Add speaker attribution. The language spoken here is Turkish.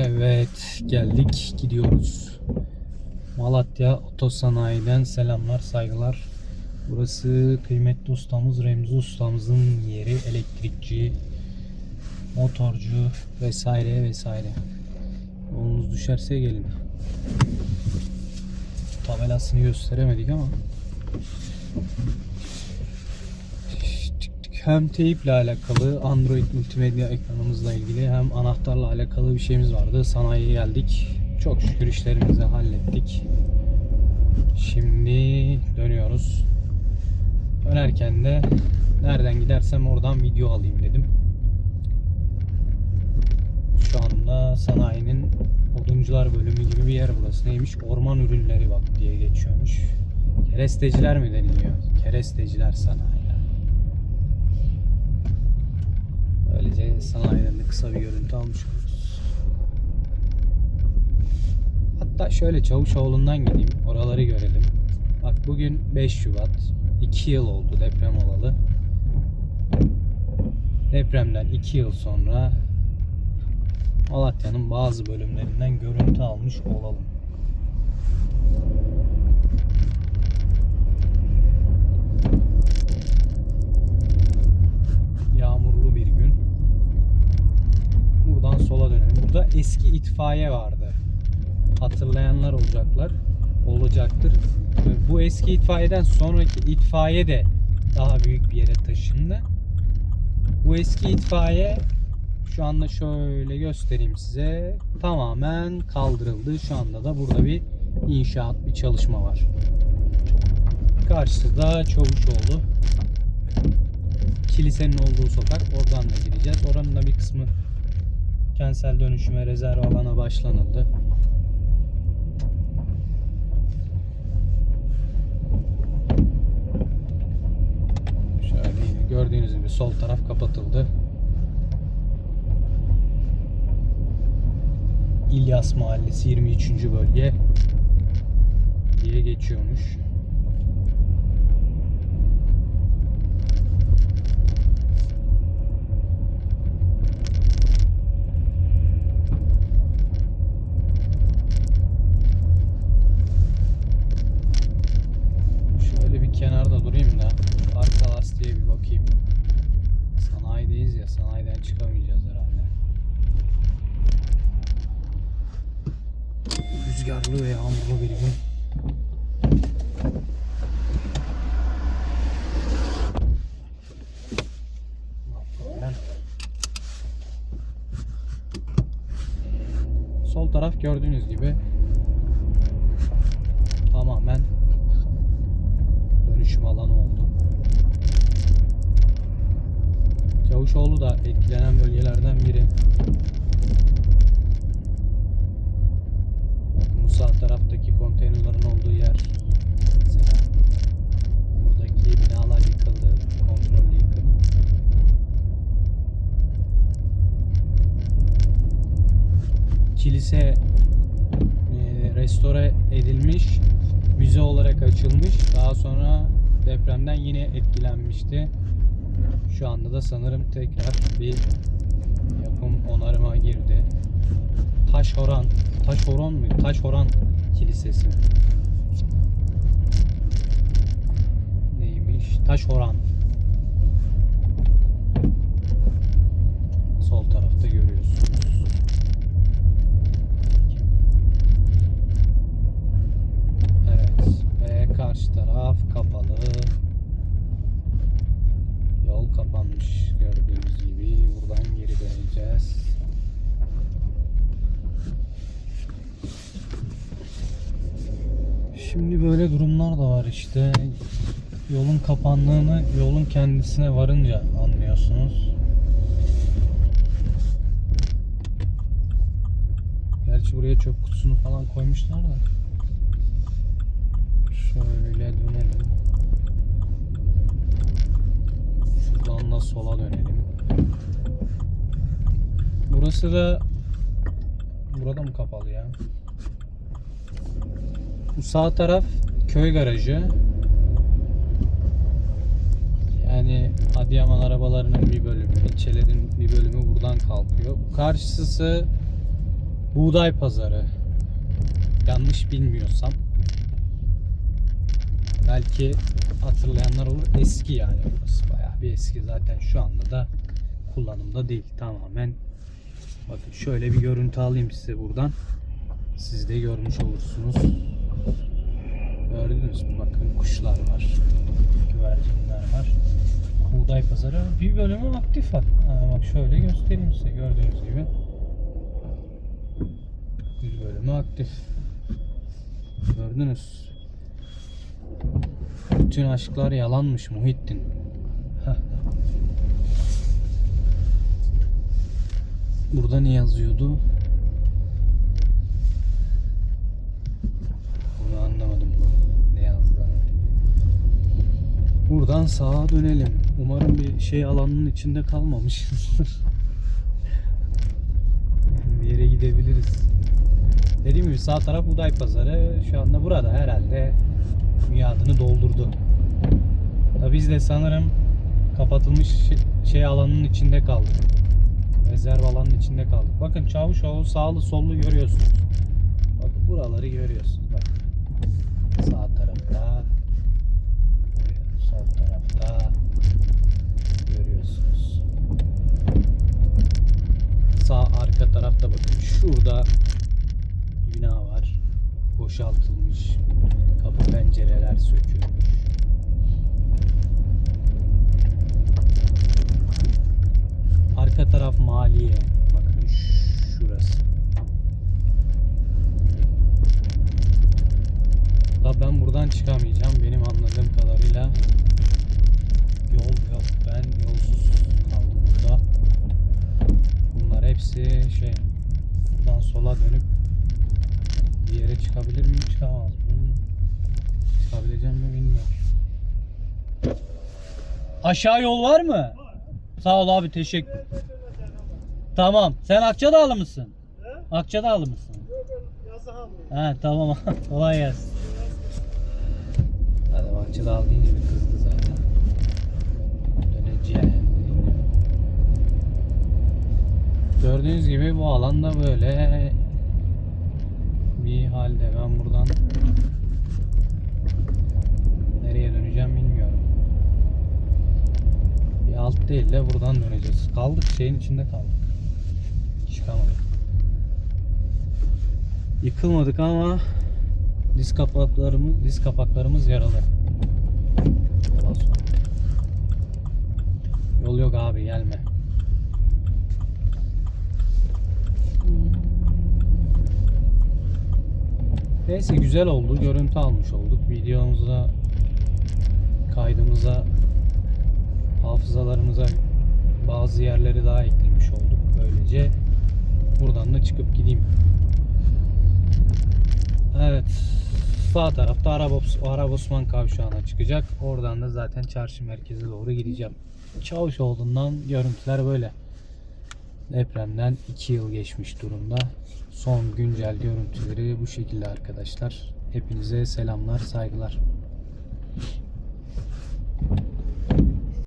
Speaker 1: Evet geldik gidiyoruz. Malatya Otosanayi'den selamlar saygılar. Burası kıymetli ustamız Remzi ustamızın yeri elektrikçi, motorcu vesaire vesaire. Yolunuz düşerse gelin. Tabelasını gösteremedik ama hem teyple alakalı Android multimedya ekranımızla ilgili hem anahtarla alakalı bir şeyimiz vardı. Sanayiye geldik. Çok şükür işlerimizi hallettik. Şimdi dönüyoruz. Dönerken de nereden gidersem oradan video alayım dedim. Şu anda sanayinin oduncular bölümü gibi bir yer burası. Neymiş? Orman ürünleri bak diye geçiyormuş. Keresteciler mi deniliyor? Keresteciler sanayi. Böylece sanayiden de kısa bir görüntü almış oluruz. Hatta şöyle Çavuşoğlu'ndan gideyim. Oraları görelim. Bak bugün 5 Şubat. 2 yıl oldu deprem olalı. Depremden 2 yıl sonra Malatya'nın bazı bölümlerinden görüntü almış olalım. Yağmurlu bir gün. Buradan sola dönelim. Burada eski itfaiye vardı. Hatırlayanlar olacaklar. Olacaktır. Bu eski itfaiyeden sonraki itfaiye de daha büyük bir yere taşındı. Bu eski itfaiye şu anda şöyle göstereyim size. Tamamen kaldırıldı. Şu anda da burada bir inşaat, bir çalışma var. Karşıda Çavuşoğlu. Kilisenin olduğu sokak. Oradan da gireceğiz. Oranın da bir kısmı kentsel dönüşüme rezerv alana başlanıldı. Şöyle gördüğünüz gibi sol taraf kapatıldı. İlyas Mahallesi 23. bölge diye geçiyormuş. Şöyle bir kenarda durayım da arka lastiğe bir bakayım. Sanayideyiz ya sanayiden çıkamayacağız herhalde. Rüzgarlı ve yağmurlu bir gün. Sol taraf gördüğünüz gibi tamamen dönüşüm alanı oldu. Çavuşoğlu da etkilenen bölgelerden biri. Bakın bu sağ taraftaki konteynerların olduğu yer. Mesela buradaki binalar yıkıldı. Kontrollü yıkım. Kilise e, restore edilmiş, müze olarak açılmış. Daha sonra depremden yine etkilenmişti. Şu anda da sanırım tekrar bir yapım onarıma girdi. Taşhoran, Taşhoran mı? Taşhoran Kilisesi. Neymiş? Taşhoran. Sol tarafta görüyorsunuz. Evet. Ve karşı taraf kapalı. Yol kapanmış gördüğünüz gibi. Buradan geri döneceğiz. Şimdi böyle durumlar da var işte. Yolun kapandığını yolun kendisine varınca anlıyorsunuz. Gerçi buraya çöp kutusunu falan koymuşlar da. Şöyle dönelim. Şuradan da sola dönelim. Burası da burada mı kapalı ya? Bu sağ taraf köy garajı. Yani Adıyaman arabalarının bir bölümü, ilçelerin bir bölümü buradan kalkıyor. Karşısı Buğday pazarı. Yanlış bilmiyorsam. Belki hatırlayanlar olur. Eski yani burası. Bayağı bir eski zaten şu anda da kullanımda değil. Tamamen bakın şöyle bir görüntü alayım size buradan. Siz de görmüş olursunuz. Gördünüz mü? Bakın kuşlar var. Güvercinler var. Buğday pazarı bir bölümü aktif var. Ha, bak şöyle göstereyim size gördüğünüz gibi. Bir bölümü aktif. Gördünüz. Bütün aşklar yalanmış Muhittin. Burada ne yazıyordu? Bunu anlamadım bu. Ne yazdığını. Buradan sağa dönelim. Umarım bir şey alanının içinde kalmamışızdır. Yani bir yere gidebiliriz. Dediğim gibi sağ taraf Buday Pazarı. Şu anda burada herhalde miadını doldurdu. Da biz de sanırım kapatılmış şey alanının içinde kaldık. Rezerv alanının içinde kaldık. Bakın Çavuşoğlu sağlı sollu görüyorsunuz. Bakın buraları görüyorsunuz. Bak. Sağ tarafta sol tarafta görüyorsunuz. Sağ arka tarafta bakın şurada bina var. Boşaltılmış. Kapı pencereler sökülmüş. Arka taraf maliye. Bakın şurası. Tabi ben buradan çıkamayacağım. Benim anladığım kadarıyla yol yok. Ben yolsuz kaldım burada. Bunlar hepsi şey buradan sola dönüp bir yere çıkabilir miyim? Çıkamaz mıyım? Çıkabileceğim mi bilmiyorum. Aşağı yol var mı? Sağ ol abi teşekkür. Tamam. Sen Akçadağlı mısın? Akçadağlı mısın? Ha tamam. Kolay gelsin. Akçadağlı deyince bir kızdı zaten. Döneceğim. Gördüğünüz gibi bu alanda böyle bir halde ben buradan nereye döneceğim bilmiyorum. Bir alt değil de buradan döneceğiz. Kaldık şeyin içinde kaldık. Çıkamadık. Yıkılmadık ama diz kapaklarımız diz kapaklarımız yaralı. Yola son. Yol yok abi gelme. Neyse güzel oldu. Görüntü almış olduk. Videomuza kaydımıza hafızalarımıza bazı yerleri daha eklemiş olduk. Böylece buradan da çıkıp gideyim. Evet. Sağ tarafta Arap Osman kavşağına çıkacak. Oradan da zaten çarşı merkeze doğru gideceğim. Çavuşoğlu'ndan görüntüler böyle. Depremden 2 yıl geçmiş durumda. Son güncel görüntüleri bu şekilde arkadaşlar. Hepinize selamlar, saygılar.